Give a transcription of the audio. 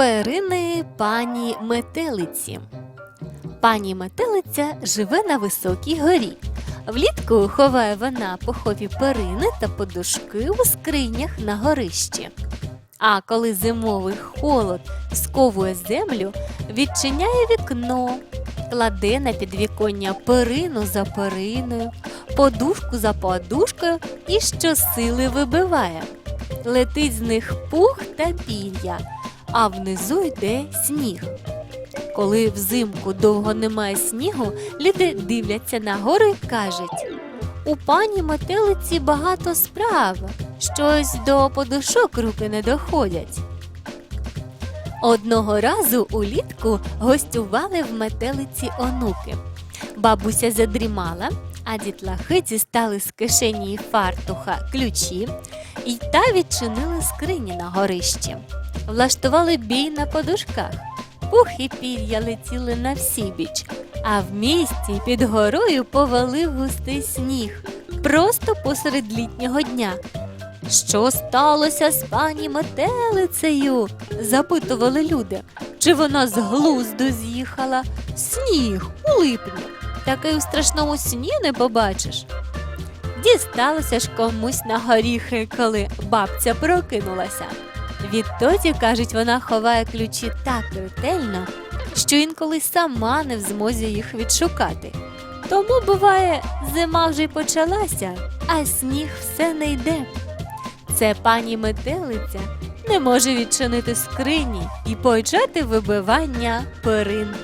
Перини пані метелиці. Пані метелиця живе на високій горі. Влітку ховає вона пухові перини та подушки у скринях на горищі. А коли зимовий холод сковує землю, відчиняє вікно, кладе на підвіконня перину за периною, подушку за подушкою і щосили вибиває. Летить з них пух та пір'я, а внизу йде сніг. Коли взимку довго немає снігу, люди дивляться на гори і кажуть: у пані метелиці багато справ, щось до подушок руки не доходять. Одного разу улітку гостювали в метелиці онуки. Бабуся задрімала, а дітлахи дістали з кишені фартуха ключі і та відчинили скрині на горищі. Влаштували бій на подушках. Пух і пір'я летіли на всі біч, а в місті під горою повалив густий сніг просто посеред літнього дня. Що сталося з пані метелицею? запитували люди. Чи вона з глузду з'їхала? Сніг у липні. Такий у страшному сні не побачиш. Дісталося ж комусь на горіхи, коли бабця прокинулася. Відтоді, кажуть, вона ховає ключі так ретельно, що інколи сама не в змозі їх відшукати. Тому, буває, зима вже й почалася, а сніг все не йде. Це пані метелиця не може відчинити скрині і почати вибивання перин.